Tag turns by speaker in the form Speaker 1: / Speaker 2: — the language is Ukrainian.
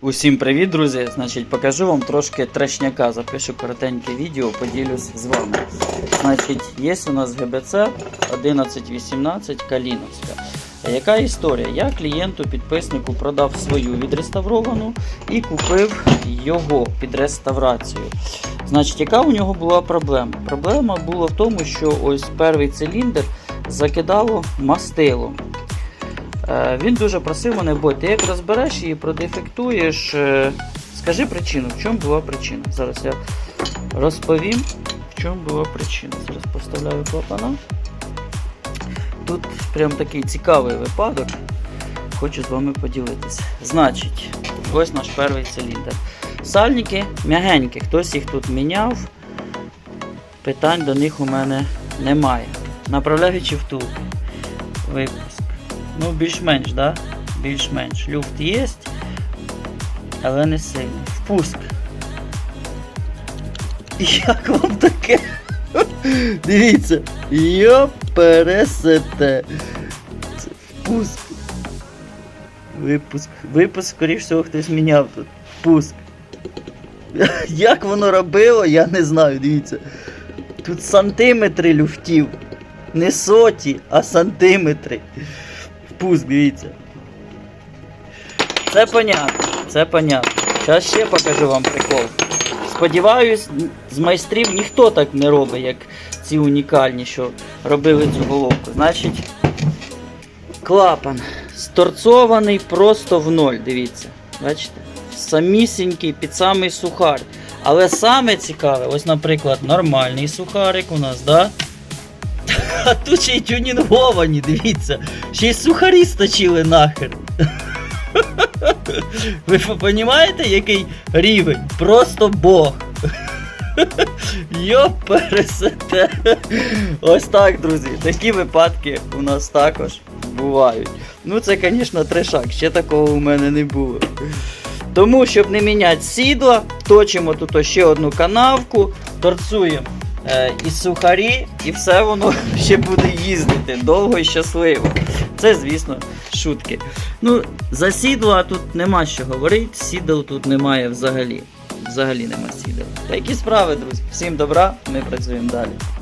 Speaker 1: Усім привіт, друзі! Значить, покажу вам трошки трешняка. Запишу коротеньке відео, поділюсь з вами. Значить, є у нас ГБЦ 1118 Каліновська. Яка історія? Я клієнту підписнику продав свою відреставровану і купив його під реставрацію. Значить, яка у нього була проблема? Проблема була в тому, що ось перший циліндр закидало мастилом. Е, Він дуже просив мене, бо ти як розбереш її, продефектуєш, е, скажи причину, в чому була причина. Зараз я розповім, в чому була причина. Зараз поставляю клапана. Тут прям такий цікавий випадок. Хочу з вами поділитися. Значить, ось наш перший циліндр. Сальники м'ягенькі, хтось їх тут міняв. Питань до них у мене немає. Направляючи втулки. Випуск. Ну, більш-менш, да? Більш-менш. Люфт є, але не сильний. Впуск. Як вам таке? Дивіться. Йо пересете. Впуск. Випуск. Випуск, скоріш всього, хтось міняв тут. Впуск. Як воно робило, я не знаю, дивіться. Тут сантиметри люфтів. Не соті, а сантиметри. Впуск, дивіться. Це понятно, це понятно. Зараз ще покажу вам прикол. Сподіваюсь, з майстрів ніхто так не робить, як ці унікальні, що робили цю головку. Значить, клапан сторцований просто в ноль, дивіться. Бачите? Самісінький під самий сухар. Але саме цікаве, ось, наприклад, нормальний сухарик у нас, да? А тут ще й тюнінговані, дивіться. Ще й сухарі сточили нахер. Ви розумієте, який рівень? Просто Бог. Йо пересете. Ось так, друзі. Такі випадки у нас також бувають. Ну, це, звісно, трешак, ще такого у мене не було. Тому, щоб не міняти сідла, точимо тут ще одну канавку, торцуємо і сухарі, і все воно ще буде їздити довго і щасливо. Це, звісно, шутки. Ну, за сідла тут нема що говорити, сідел тут немає взагалі. Взагалі нема сідел. Такі справи, друзі. Всім добра, ми працюємо далі.